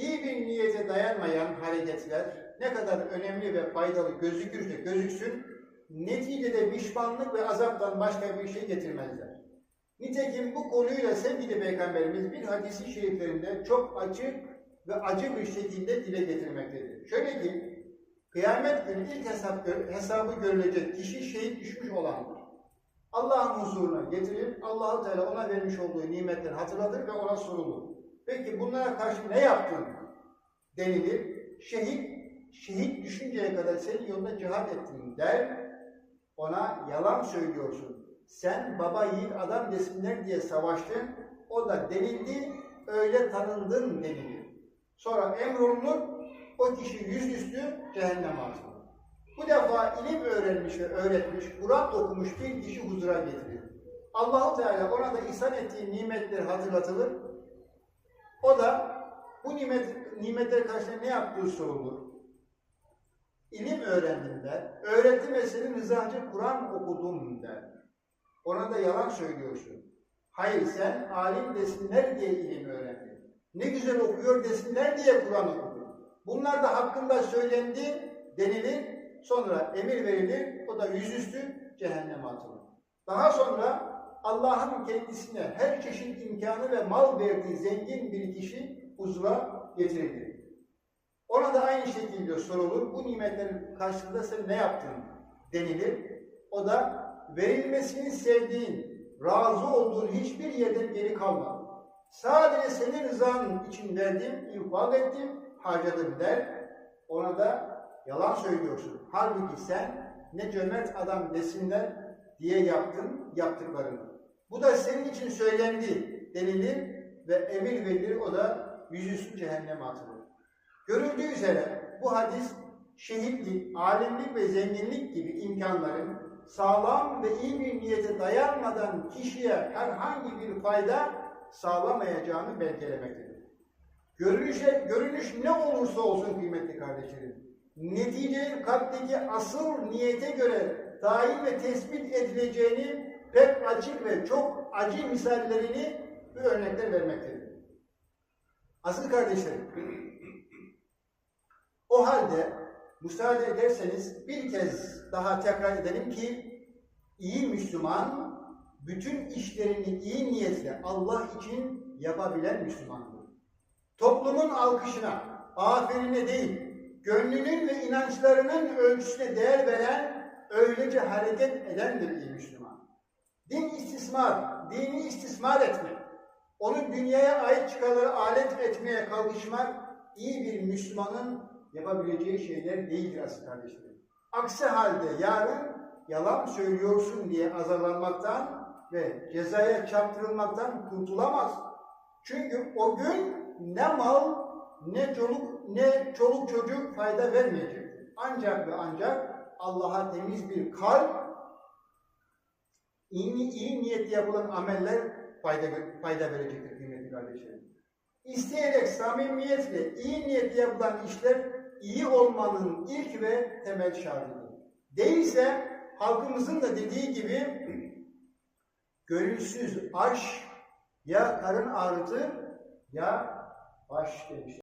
iyi bir niyete dayanmayan hareketler ne kadar önemli ve faydalı gözükürse gözüksün, neticede pişmanlık ve azaptan başka bir şey getirmezler. Nitekim bu konuyla sevgili Peygamberimiz bir hadisi şeriflerinde çok açık ve acı bir şekilde dile getirmektedir. Şöyle ki, kıyamet günü ilk hesap, hesabı görülecek kişi şehit düşmüş olandır. Allah'ın huzuruna getirir, Allahu Teala ona vermiş olduğu nimetleri hatırlatır ve ona sorulur. Peki bunlara karşı ne yaptın denilir. Şehit, şehit düşünceye kadar senin yolunda cihat ettin der. Ona yalan söylüyorsun. Sen baba yiğit adam desinler diye savaştın. O da denildi, öyle tanındın denilir. Sonra emrolunur, o kişi yüzüstü cehenneme atılır. Bu defa ilim öğrenmiş ve öğretmiş, Kur'an okumuş bir kişi huzura getirilir. Allahu Teala ona da ihsan ettiği nimetleri hatırlatılır. O da bu nimet, nimetler karşısında ne yaptığı sorulur. İlim öğrendim der. Öğretim ve senin rızanca Kur'an okudum der. Ona da yalan söylüyorsun. Hayır sen alim desinler diye ilim öğrendin. Ne güzel okuyor desinler diye Kur'an okudun. Bunlar da hakkında söylendi denilir. Sonra emir verilir. O da yüzüstü cehenneme atılır. Daha sonra Allah'ın kendisine her çeşit imkanı ve mal verdiği zengin bir kişi huzura getirilir. Ona da aynı şekilde sorulur. Bu nimetlerin karşılığında sen ne yaptın denilir. O da verilmesini sevdiğin, razı olduğun hiçbir yerden geri kalmadı. Sadece senin rızanın için verdim, infak ettim, harcadım der. Ona da yalan söylüyorsun. Halbuki sen ne cömert adam desinler diye yaptın yaptıklarını. Bu da senin için söylendi denilir ve emir verilir o da yüzüstü cehenneme atılır. Görüldüğü üzere bu hadis şehitlik, alimlik ve zenginlik gibi imkanların sağlam ve iyi bir niyete dayanmadan kişiye herhangi bir fayda sağlamayacağını belgelemektedir. Görünüşe, görünüş ne olursa olsun kıymetli kardeşlerim, netice kalpteki asıl niyete göre tayin ve tespit edileceğini pek açık ve çok acı misallerini ve örnekler vermektedir. Asıl kardeşlerim, o halde müsaade ederseniz bir kez daha tekrar edelim ki iyi Müslüman bütün işlerini iyi niyetle Allah için yapabilen Müslümandır. Toplumun alkışına, aferine değil, gönlünün ve inançlarının ölçüsüne değer veren, öylece hareket edendir iyi Müslüman. Din istismar, dini istismar etmek, onu dünyaya ait çıkarları alet etmeye kalkışmak, iyi bir Müslümanın yapabileceği şeyler değildir aslında kardeşlerim. Aksi halde yarın yalan söylüyorsun diye azarlanmaktan ve cezaya çarptırılmaktan kurtulamaz. Çünkü o gün ne mal, ne çoluk, ne çoluk çocuk fayda vermeyecektir. Ancak ve ancak Allah'a temiz bir kalp, iyi, iyi niyetli yapılan ameller fayda, fayda verecektir kıymetli kardeşlerim. İsteyerek samimiyetle iyi niyetli yapılan işler iyi olmanın ilk ve temel şartıdır. Değilse halkımızın da dediği gibi gönülsüz aş ya karın ağrıtır ya baş demiş.